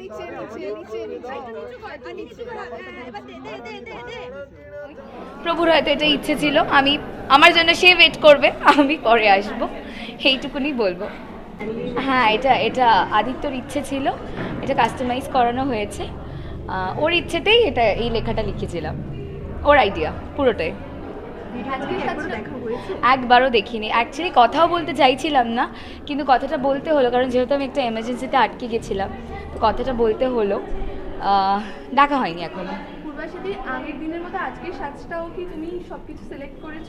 নিচে নিচে নিচে নিচে প্রভুর হয়তো এটা ইচ্ছে ছিল। আমি আমার জন্য সে ওয়েট করবে আমি পরে আসব। এইটুকুনি বলব। হ্যাঁ এটা এটা আদিত্যর ইচ্ছে ছিল। এটা কাস্টমাইজ করানো হয়েছে। ওর ইচ্ছেতেই এটা এই লেখাটা লিখেছিলাম। ওর আইডিয়া পুরোটাই। একবারও দেখিনি। অ্যাকচুয়ালি কথাও বলতে চাইছিলাম না কিন্তু কথাটা বলতে হলো কারণ যেহেতু আমি একটা এমার্জেন্সিতে আটকে গেছিলাম। কথাটা বলতে হলো। ডাকা হয়নি এখনও। আগের দিনের মতো আজকের সাজটাও কি তুমি সবকিছু সিলেক্ট করেছ?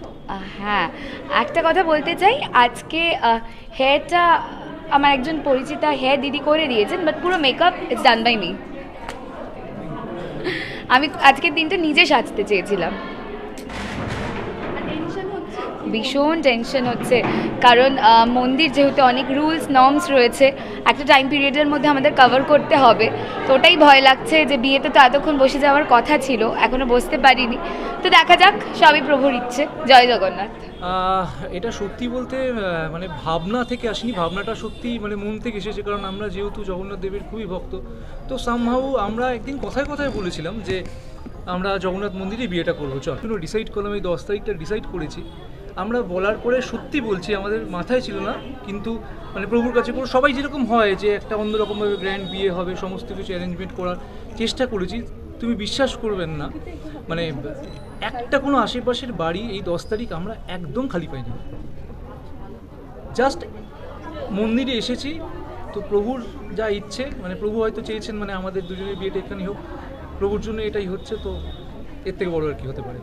হ্যাঁ। একটা কথা বলতে চাই আজকে হেয়ারটা আমার একজন পরিচিতা হেয়ার দিদি করে দিয়েছেন বাট পুরো makeup it's done by me আমি আজকের দিনটা নিজে সাজতে চেয়েছিলাম। ভীষণ টেনশন হচ্ছে। কারণ মন্দির যেহেতু অনেক রুলস নর্মস রয়েছে, একটা টাইম পিরিয়ডের মধ্যে আমাদের কভার করতে হবে। তো ওটাই ভয় লাগছে যে বিয়েতে তো এতক্ষণ বসে যাওয়ার কথা ছিল এখনও বসতে পারিনি। তো দেখা যাক, সবই প্রভুর ইচ্ছে। জয় জগন্নাথ। এটা সত্যি বলতে মানে ভাবনা থেকে আসেনি, ভাবনাটা সত্যি মানে মন থেকে এসেছে, কারণ আমরা যেহেতু জগন্নাথ দেবের খুবই ভক্ত, তো সামহাউ আমরা একদিন কথায় কথায় বলেছিলাম যে, আমরা জগন্নাথ মন্দিরে বিয়েটা করব, চল। ডিসাইড করলাম, এই দশ তারিখটা ডিসাইড করেছি। আমরা বলার পরে সত্যি বলছি, আমাদের মাথায় ছিল না, কিন্তু মানে প্রভুর কাছে পুরো সবাই যেরকম হয় যে একটা অন্যরকমভাবে গ্র্যান্ড বিয়ে হবে, সমস্ত কিছু অ্যারেঞ্জমেন্ট করার চেষ্টা করেছি, তুমি বিশ্বাস করবেন না মানে একটা কোনো আশেপাশের বাড়ি এই দশ তারিখ আমরা একদম খালি পাইনি। জাস্ট মন্দিরে এসেছি, তো প্রভুর যা ইচ্ছে মানে প্রভু হয়তো চেয়েছেন মানে আমাদের দুজনের বিয়েটা এখানেই হোক, প্রভুর জন্য এটাই হচ্ছে, তো এর থেকে বড় আর কি হতে পারে।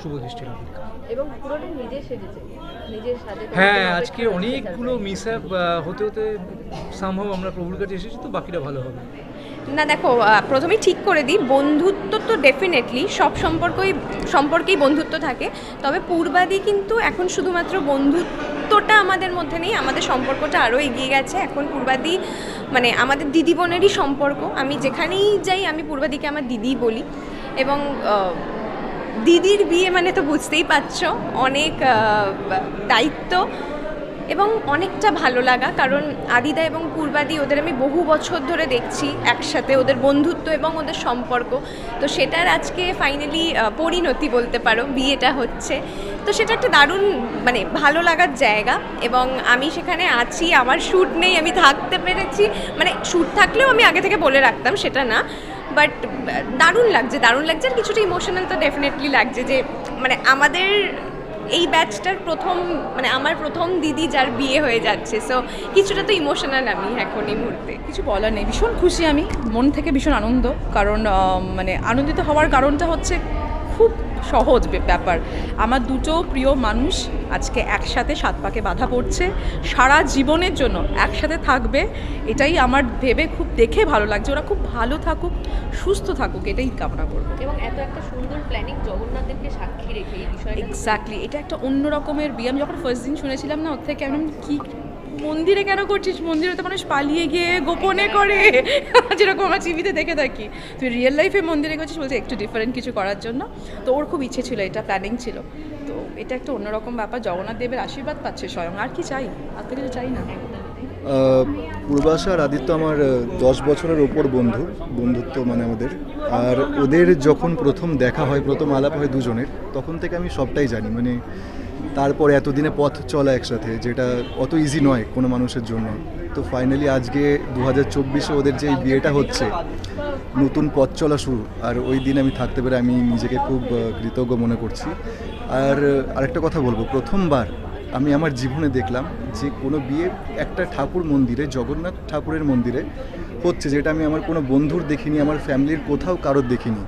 শুভ দৃষ্টির অপেক্ষা এবং পুরোটা নিজে সেজেছে। নিজের সাজে হ্যাঁ আজকে অনেকগুলো মিস হতে হতে সম্ভব আমরা প্রভুর কাছে এসেছি তো বাকিটা ভালো হবে। না দেখো আহ, প্রথমেই ঠিক করে দিই বন্ধুত্ব তো ডেফিনেটলি সব সম্পর্কই সম্পর্কেই বন্ধুত্ব থাকে তবে পূর্বাদি কিন্তু এখন শুধুমাত্র বন্ধুত্বটা আমাদের মধ্যে নেই আমাদের সম্পর্কটা আরও এগিয়ে গেছে। এখন পূর্বাদি মানে আমাদের দিদি বোনেরই সম্পর্ক আমি যেখানেই যাই আমি পূর্বাদিকে আমার দিদি বলি। এবং দিদির বিয়ে মানে তো বুঝতেই পারছ, অনেক দায়িত্ব এবং অনেকটা ভালো লাগা, কারণ আদিদা এবং পূর্বাদি ওদের আমি বহু বছর ধরে দেখছি একসাথে, ওদের বন্ধুত্ব এবং ওদের সম্পর্ক। তো সেটার আজকে ফাইনালি পরিণতি বলতে পারো, বিয়েটা হচ্ছে। তো সেটা একটা দারুণ মানে ভালো লাগার জায়গা এবং আমি সেখানে আছি, আমার শ্যুট নেই, আমি থাকতে পেরেছি। মানে শ্যুট থাকলেও আমি আগে থেকে বলে রাখতাম, সেটা না। বাট দারুণ লাগছে দারুণ লাগছে আর কিছুটা ইমোশনাল তো ডেফিনেটলি লাগছে যে মানে আমাদের এই ব্যাচটার প্রথম মানে আমার প্রথম দিদি যার বিয়ে হয়ে যাচ্ছে সো কিছুটা তো ইমোশনাল আমি এখন এই মুহূর্তে। কিছু বলার নেই, ভীষণ খুশি আমি, মন থেকে ভীষণ আনন্দ, কারণ মানে আনন্দিত হওয়ার কারণটা হচ্ছে খুব সহজ ব্যাপার। আমার দুটো প্রিয় মানুষ আজকে একসাথে সাত পাকে বাধা পড়ছে। সারা জীবনের জন্য একসাথে থাকবে এটাই আমার ভেবে খুব দেখে ভালো লাগছে। ওরা খুব ভালো থাকুক সুস্থ থাকুক এটাই কামনা করব। এবং এত একটা সুন্দর প্ল্যানিং জগন্নাথদেরকে সাক্ষী রেখে এই বিষয়টা। এক্স্যাক্টলি এটা একটা অন্য রকমের বিয়ে আমি যখন ফার্স্ট দিন শুনেছিলাম না ওর থেকে আমি কি মন্দিরে কেন করছিস? মন্দিরে তো মানুষ পালিয়ে গিয়ে গোপনে করে। যেরকম আমরা টিভিতে দেখে থাকি। তুই রিয়েল লাইফে মন্দিরে করছিস বলছে, একটু ডিফারেন্ট কিছু করার জন্য। তো ওর খুব ইচ্ছে ছিল, এটা প্ল্যানিং ছিল। তো এটা একটা অন্যরকম ব্যাপার। জগন্নাথ দেবের আশীর্বাদ পাচ্ছে স্বয়ং। আর কি চাই? আর তো কিছু চাই না। পূর্বাশা আর আদিত্য আমার দশ বছরের ওপর বন্ধু। বন্ধুত্ব মানে আমাদের আর ওদের যখন প্রথম দেখা হয়, প্রথম আলাপ হয় দুজনের, তখন থেকে আমি সবটাই জানি। মানে তারপরে এতদিনে পথ চলা একসাথে, যেটা অত ইজি নয় কোনো মানুষের জন্য। তো ফাইনালি আজকে দু হাজার চব্বিশে ওদের যে বিয়েটা হচ্ছে, নতুন পথ চলা শুরু। আর ওই দিন আমি থাকতে পেরে আমি নিজেকে খুব কৃতজ্ঞ মনে করছি। আর আরেকটা কথা বলব, প্রথমবার আমি আমার জীবনে দেখলাম যে কোনো বিয়ে একটা ঠাকুর মন্দিরে, জগন্নাথ ঠাকুরের মন্দিরে হচ্ছে, যেটা আমি আমার কোনো বন্ধুর দেখিনি, আমার ফ্যামিলির কোথাও কারোর দেখিনি।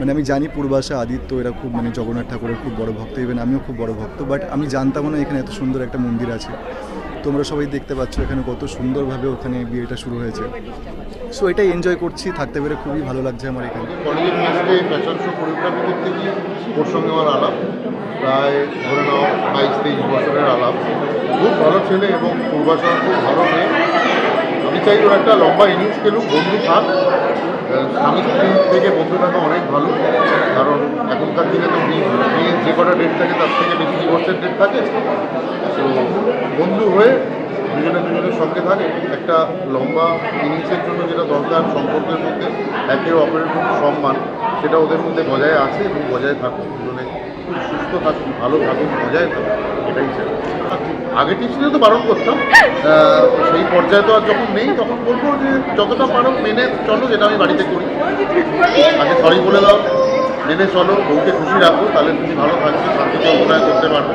মানে আমি জানি পূর্বাশা, আদিত্য, এরা খুব মানে জগন্নাথ ঠাকুরের খুব বড় ভক্ত ইভেন আমিও খুব বড় ভক্ত বাট আমি জানতাম না এখানে এত সুন্দর একটা মন্দির আছে। তোমরা সবাই দেখতে পাচ্ছ এখানে কত সুন্দরভাবে ওখানে বিয়েটা শুরু হয়েছে। সো এটা এনজয় করছি, থাকতে পেরে খুবই ভালো লাগছে আমার এখানে। কলেজের মেসতে ফ্যাশন শো গিয়ে ওর সঙ্গে আমার আলাপ। প্রায় ধরে নাও বাইশ তেইশ বছরের আলাপ। খুব ভালো ছেলে এবং পূর্বাশয় খুব ভালো মেয়ে। আমি চাই একটা লম্বা ইনিংস খেলুক বন্ধু থাক। স্বামী স্ত্রী থেকে বন্ধু থাকা অনেক ভালো, কারণ এখনকার দিনে তো বিয়ে বিয়ের যে কটা ডেট থাকে তার থেকে বেশি ডিভোর্সের ডেট থাকে। তো বন্ধু হয়ে দুজনে দুজনের সঙ্গে থাকে, একটা লম্বা ইনিংসের জন্য যেটা দরকার, সম্পর্কের মধ্যে একে অপরের সম্মান। সেটা ওদের মধ্যে বজায় আছে এবং বজায় থাকুক, দুজনে সুস্থ থাকুক, ভালো থাকুক, বজায় থাকুক, এটাই চাই। আগে টিপসিলে তো বারণ করতাম সেই পর্যায়ে তো আর যখন নেই, তখন বলব যে যতটা পারো মেনে চলো, যেটা আমি বাড়িতে করি। আগে সরি বলে দাও, মেনে চলো, বউকে খুশি রাখো, তাহলে তুমি ভালো থাকবে, শান্তিতে অভিনয় করতে পারবে।